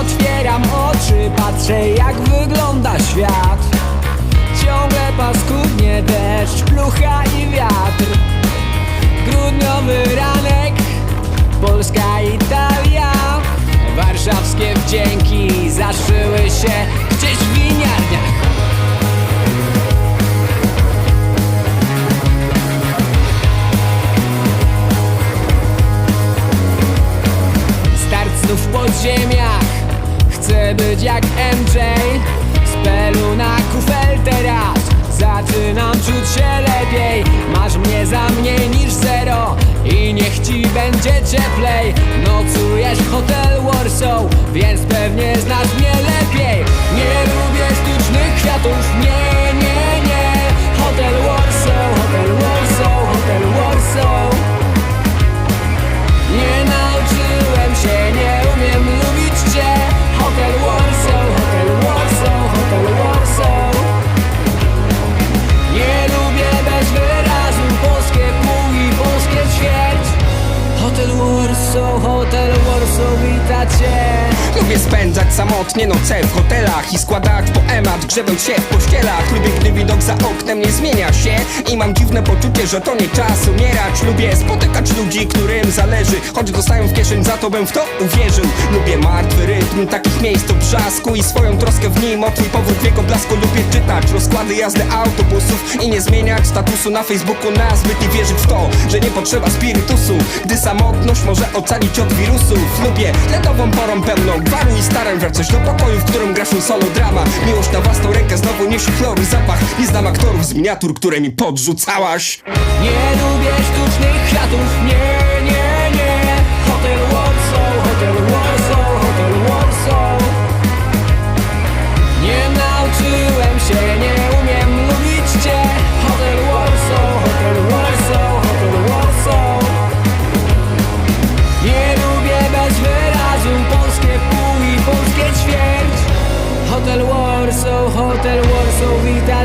Otwieram oczy, patrzę jak wygląda świat. Ciągle paskudnie deszcz, plucha. Żyć jak MJ Z pelu na kufel teraz Zaczynam czuć się lepiej. Masz mnie za mniej niż zero I niech ci będzie cieplej. Nocujesz w hotel Warsaw Więc pewnie znasz mnie lepiej Warsaw, Hotel Warsaw, witacie Lubię spędzać samotnie noce w hotelach I składać poemat, grzebąc się w pościelach. Lubię, gdy widok I mam dziwne poczucie, że to nie czas umierać. Lubię spotykać ludzi, którym zależy. Choć dostają w kieszeń, za to bym w to uwierzył. Lubię martwy rytm takich miejsc o brzasku I swoją troskę w nim o twój powrót w jego blasku Lubię czytać. Rozkłady jazdy autobusów I nie zmieniać statusu na Facebooku nazbyt I wierzyć w to, że nie potrzeba spirytusu. Gdy samotność może ocalić od wirusów. Lubię ledową porą pełną gwaru I staram wracać do pokoju, w którym grasz solo drama. Miłość na własną rękę niesie chlor i zapach. Nie znam aktorów z miniatur, które mi podrzucałaś. Nie lubię Hotel Warsaw wita